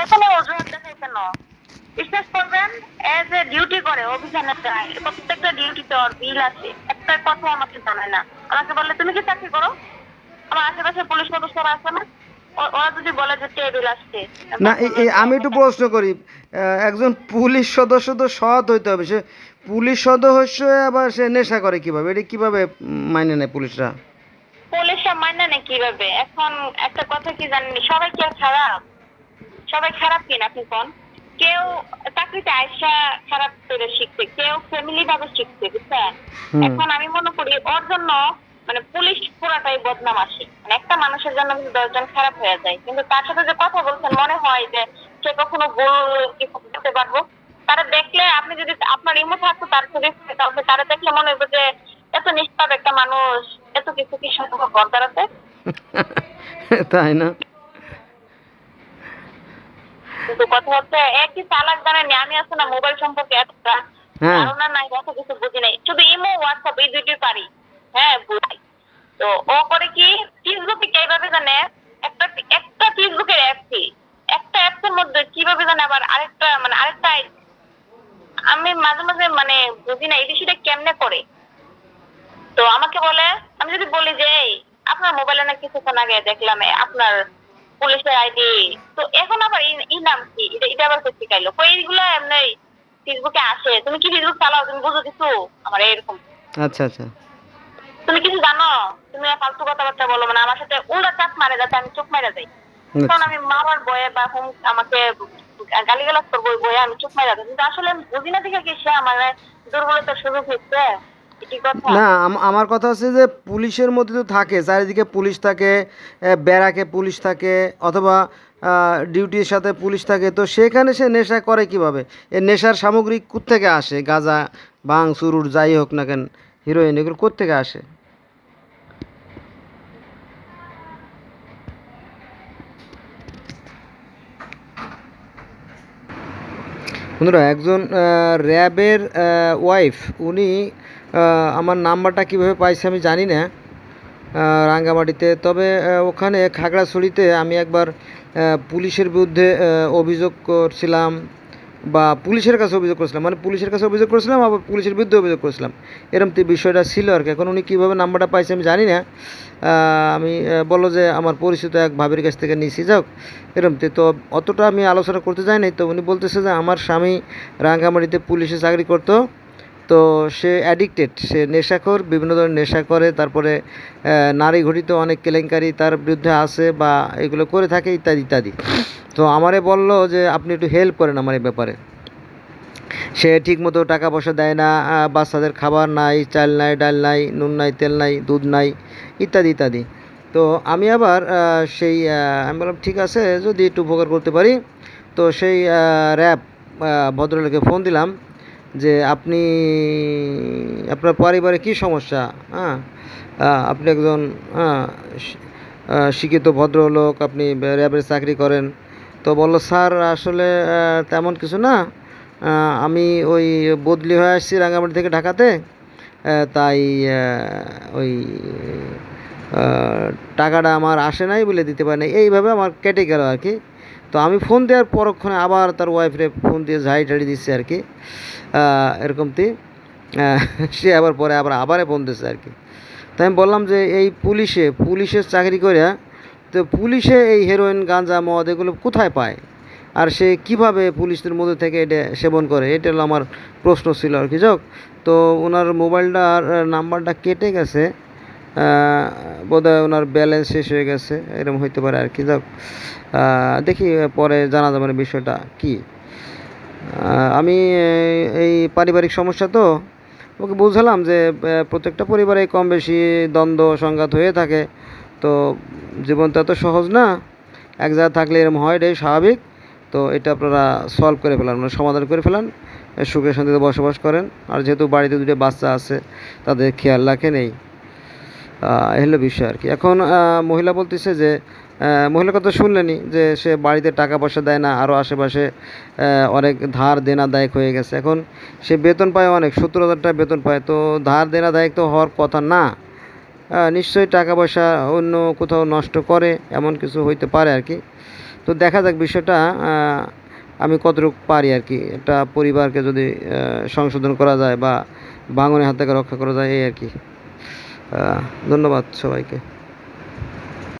অজুহাত কেন বিশ্বাস করবেন এজ এ ডিউটি করে যায় প্রত্যেকটা ডিউটিতে ওর বিল আছে একটা কথা আমাকে জানায় না। আমাকে বলে তুমি কি চাকরি করো? আমার আশেপাশে পুলিশ সদস্যরা আছে না? ওরা যদি বলে যে টেবিল আসছে না আমি একটু প্রশ্ন করি। একজন পুলিশ সদস্য তো সৎ হইতে হবে। সে পুলিশ সদস্য আবার সে নেশা করে কীভাবে? এটা কীভাবে মাইনে নেয় পুলিশরা? পুলিশরা মাইনে না কীভাবে? এখন একটা কথা কি জানেন? সবাই কি আর খারাপ? সবাই খারাপ কিনা আপনি কোন কেউ চাকরিতে আয়সা খারাপ করে শিখছে কেউ ফ্যামিলি ভাবে শিখছে বুঝছেন? এখন আমি মনে করি ওর জন্য মানে পুলিশ পুরাটাই বদনাম আসে। মানে একটা মানুষের জন্য কিন্তু দশজন খারাপ হয়ে যায় কিন্তু তার সাথে যে কথা বলছেন মনে হয় যে সে কখনো ভুল কিছু করতে পারব? তারা দেখলে আপনি যদি আপনার ইমো থাকতো তার ছবি তাহলে তারা দেখলে মনে হবে যে এত নিষ্পাপ একটা মানুষ এত কিছু কি সম্ভব ঘর দাঁড়াতে তাই না? কিন্তু কথা হচ্ছে একই চালাক জানেন আমি আছে না মোবাইল সম্পর্কে এতটা হ্যাঁ। ধারণা নাই এত কিছু বুঝি নাই। শুধু ইমো হোয়াটসঅ্যাপ এই দুইটি পারি। হ্যাঁ বুঝাই তো ও করে কি ফেসবুকে কীভাবে জানে? একটা একটা ফেসবুকের অ্যাপটি একটা অ্যাপসের মধ্যে কীভাবে জানে আবার আরেকটা মানে আরেকটা আমি মাঝে মাঝে মানে বুঝি না এই বিষয়টা কেমনে করে? তো আমাকে বলে আমি যদি বলি যে আপনার মোবাইলে না কিছুক্ষণ আগে দেখলাম আপনার পুলিশের আইডি। তো এখন আবার ই- ই নাম কি? এটা এটা আবার কোথা শিখাইলো? কই এইগুলো এমনি ফেসবুকে আসে? তুমি কি ফেসবুক চালাও? তুমি বুঝো কিছু? আমার এরকম। আচ্ছা আচ্ছা। তুমি কিছু জানো? তুমি ফালতু কথাবার্তা বলো মানে আমার সাথে উল্টা চাপ মারে যাতে আমি চুপ মেরে যাই। তখন আমি মারার বয়ে বা হুম আমাকে গালিগালাজ করব ওই বয়ে আমি চুপ মেরে যাই। কিন্তু আসলে আমি বুঝি না দেখে কি সে আমার দুর্বলতার সুযোগ হচ্ছে এটি কথা না, আম- আমার কথা হচ্ছে যে পুলিশের মধ্যে তো থাকে, চারিদিকে পুলিশ থাকে ব্যারাকে পুলিশ থাকে, অথবা ডিউটির সাথে পুলিশ থাকে, তো সেখানে সে নেশা করে কীভাবে? এ নেশার সামগ্রী কোত্থেকে আসে? গাঁজা, বাং চুরুট যাই হোক না কেন, হিরোইন, এগুলো কোত্থেকে আসে? বন্ধুরা, একজন র্যাবের ওয়াইফ উনি আমার নাম্বারটা কীভাবে পাইছে আমি জানি না রাঙ্গামাটিতে। তবে ওখানে খাগড়াছড়িতে আমি একবার পুলিশের বিরুদ্ধে অভিযোগ করছিলাম বা পুলিশের কাছে অভিযোগ করেছিলাম। মানে পুলিশের কাছে অভিযোগ করেছিলাম আবার পুলিশের বিরুদ্ধে অভিযোগ করেছিলাম। এরকম বিষয়টা ছিল আর কি। এখন উনি কীভাবে নাম্বারটা পাইছে আমি জানি না। আমি বলো যে আমার পরিচিত এক ভাবির কাছ থেকে নিয়েছি যাক এরকম তো। তো অতটা আমি আলোচনা করতে যাই নাই তো উনি বলতেছে যে আমার স্বামী রাঙ্গামাটিতে পুলিশে চাকরি করতো। তো সে অ্যাডিক্টেড সে নেশাখোর, বিভিন্ন ধরনের নেশা করে, তারপরে নারী ঘটিত অনেক কেলেঙ্কারি তার বিরুদ্ধে আসে বা এগুলো করে থাকে, ইত্যাদি ইত্যাদি। তো আমারে বলল যে, আপনি একটু হেল্প করেন আমার এই ব্যাপারে। সে ঠিকমতো টাকা পয়সা দেয় না বাচ্চাদের খাবার নাই, চাল নাই, ডাল নাই, নুন নাই, তেল নাই, দুধ নাই, ইত্যাদি ইত্যাদি। তো আমি আবার সেই আমি বললাম, ঠিক আছে, যদি একটু উপকার করতে পারি। তো সেই র্যাব ভদ্রলোকে ফোন দিলাম। যে আপনি, আপনার পরিবারে কি সমস্যা? হ্যাঁ? আপনি একজন হ্যাঁ শিক্ষিত ভদ্রলোক, আপনি র্যাবের চাকরি করেন। তো বলল, স্যার, আসলে তেমন কিছু না। আমি ওই বদলি হয়ে আসছি রাঙ্গামাটি থেকে ঢাকাতে। তাই ওই টাকাটা আমার আসে নাই বলে দিতে পারে নাই এইভাবে আমার কেটে গেল আর কি। তো আমি ফোন দেওয়ার পরক্ষণে আবার তার ওয়াইফরে ফোন দিয়ে ঝাড়ি টাড়ি দিচ্ছে আর কি। আহ, সে আবার পরে আবার আবারে ফোন দিচ্ছে আর কি। তাই আমি বললাম যে এই পুলিশে পুলিশের চাকরি করে তো পুলিশে এই হেরোইন গাঁজা মদ এগুলো কোথায় পায়? আর সে কীভাবে পুলিশদের মধ্যে থেকে এটা সেবন করে? এটা হলো আমার প্রশ্ন ছিল আর কি। যাক তো ওনার মোবাইলটার নাম্বারটা কেটে গেছে। বোধহয় ওনার ব্যালেন্স শেষ হয়ে গেছে এরকম হইতে পারে আর কি। যাক দেখি পরে জানা যাবে বিষয়টা কী। আমি এই- পারিবারিক সমস্যা তো, ওকে বুঝালাম যে প্রত্যেকটা পরিবারে কম বেশি দ্বন্দ্ব, সংঘাত হয়ে থাকে। তো জীবন তো এত সহজ না, এক জায়গায় থাকলে এরকম হয়, এটাই স্বাভাবিক। তো এটা আপনারা সলভ করে ফেলান মানে সমাধান করে ফেলান, সুখে শান্তিতে বসবাস করেন। আর যেহেতু বাড়িতে দুটো বাচ্চা আছে, তাদের খেয়াল রাখেন এই হলো বিষয় আর কি। এখন মহিলা বলতেছে যে আহ, মহিলার কথা শুনলেনি যে সে বাড়িতে টাকা পয়সা দেয় না আরও আশেপাশে অনেক ধার দেনা দায়ক হয়ে গেছে। এখন সে বেতন পায় অনেক সত্তর হাজার টাকা বেতন পায়। তো ধার দেনা দায়ক তো হওয়ার কথা না। নিশ্চয়ই টাকা পয়সা অন্য কোথাও নষ্ট করে এমন কিছু হইতে পারে আর কি। তো দেখা যাক বিষয়টা আমি কতটুকু পারি আর কি। একটা পরিবারকে যদি সংশোধন করা যায় বা ভাঙনের হাত থেকে রক্ষা করা যায় এই আর কি। ধন্যবাদ সবাইকে।